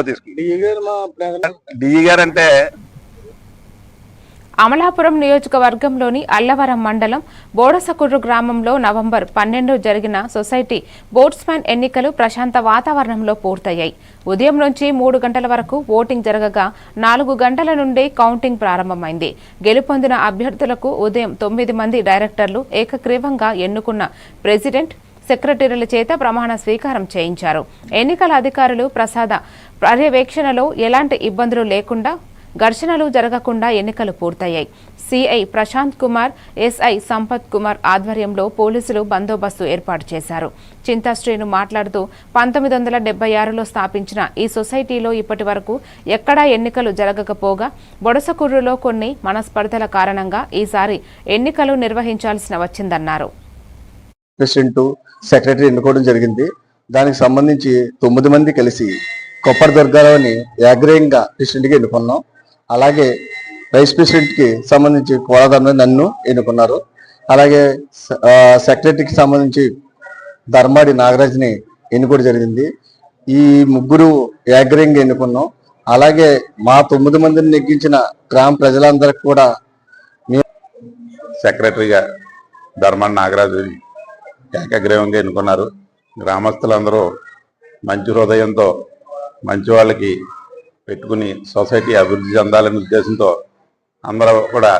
Follow తీసుకుంటాం DE గారు అంటే అమలాపురం నియోజకవర్గంలోని అల్లవరం మండలం బోడసకుర్రు గ్రామంలో నవంబర్ పన్నెండు జరిగిన సొసైటీ బోట్స్మ్యాన్ ఎన్నికలు ప్రశాంత వాతావరణంలో పూర్తయ్యాయి. ఉదయం నుంచి మూడు గంటల వరకు ఓటింగ్ జరగగా నాలుగు గంటల నుండి కౌంటింగ్ ప్రారంభమైంది. గెలుపొందిన అభ్యర్థులకు ఉదయం తొమ్మిది మంది డైరెక్టర్లు ఏకగ్రీవంగా ఎన్నుకున్న ప్రెసిడెంట్ సెక్రటరీల చేత ప్రమాణ స్వీకారం చేయించారు. ఎన్నికల అధికారులు ప్రసాద పర్యవేక్షణలో ఎలాంటి ఇబ్బందులు లేకుండా ఘర్షణలు జరగకుండా ఎన్నికలు పూర్తయ్యాయి. సిఐ ప్రశాంత్ కుమార్ ఎస్ఐ సంపత్ కుమార్ ఆధ్వర్యంలో పోలీసులు బందోబస్తు ఏర్పాటు చేశారు. చింతాశ్రీను మాట్లాడుతూ పంతొమ్మిది వందల డెబ్బై ఆరులో స్థాపించిన ఈ సొసైటీలో ఇప్పటి వరకు ఎక్కడా ఎన్నికలు జరగకపోగా బొడసకుర్రులో కొన్ని మనస్పర్ధల కారణంగా ఈసారి ఎన్నికలు నిర్వహించాల్సిన వచ్చిందన్నారు. ప్రెసిడెంట్ సెక్రటరీ ఎన్నుకోవడం జరిగింది. దానికి సంబంధించి తొమ్మిది మంది కలిసి కొప్పర దుర్గాలోని ఏగ్రేయంగా ప్రెసిడెంట్గా ఎన్నుకున్నాం. అలాగే వైస్ ప్రెసిడెంట్కి సంబంధించి కోలాధర్మ నన్ను ఎన్నుకున్నారు. అలాగే సెక్రటరీకి సంబంధించి ధర్మాడి నాగరాజ్ని ఎన్నుకోవడం జరిగింది. ఈ ముగ్గురు ఏగ్రేయంగా ఎన్నుకున్నాం. అలాగే మా తొమ్మిది మందిని నెగ్గించిన గ్రామ ప్రజలందరికీ కూడా సెక్రటరీగా ధర్మ నాగరాజు ఏకగ్రీవంగా ఎన్నుకున్నారు. గ్రామస్తులందరూ మంచి హృదయంతో మంచి వాళ్ళకి పెట్టుకుని సొసైటీ అభివృద్ధి చెందాలనే ఉద్దేశంతో అందరూ కూడా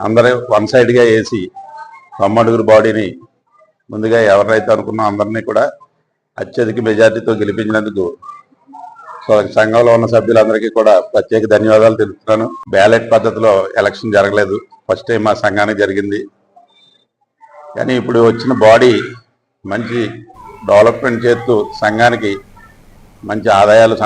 అందరూ వన్ సైడ్గా వేసి తొమ్మడుగురు బాడీని ముందుగా ఎవరినైతే అనుకున్నా అందరినీ కూడా అత్యధిక మెజార్టీతో గెలిపించినందుకు సో సంఘంలో ఉన్న సభ్యులందరికీ కూడా ప్రత్యేక ధన్యవాదాలు తెలుపుతున్నాను. బ్యాలెట్ పద్ధతిలో ఎలక్షన్ జరగలేదు. ఫస్ట్ టైం మా సంఘానికి జరిగింది. కానీ ఇప్పుడు వచ్చిన బాడీ మంచి డెవలప్మెంట్ చేస్తూ సంఘానికి మంచి ఆదాయాలు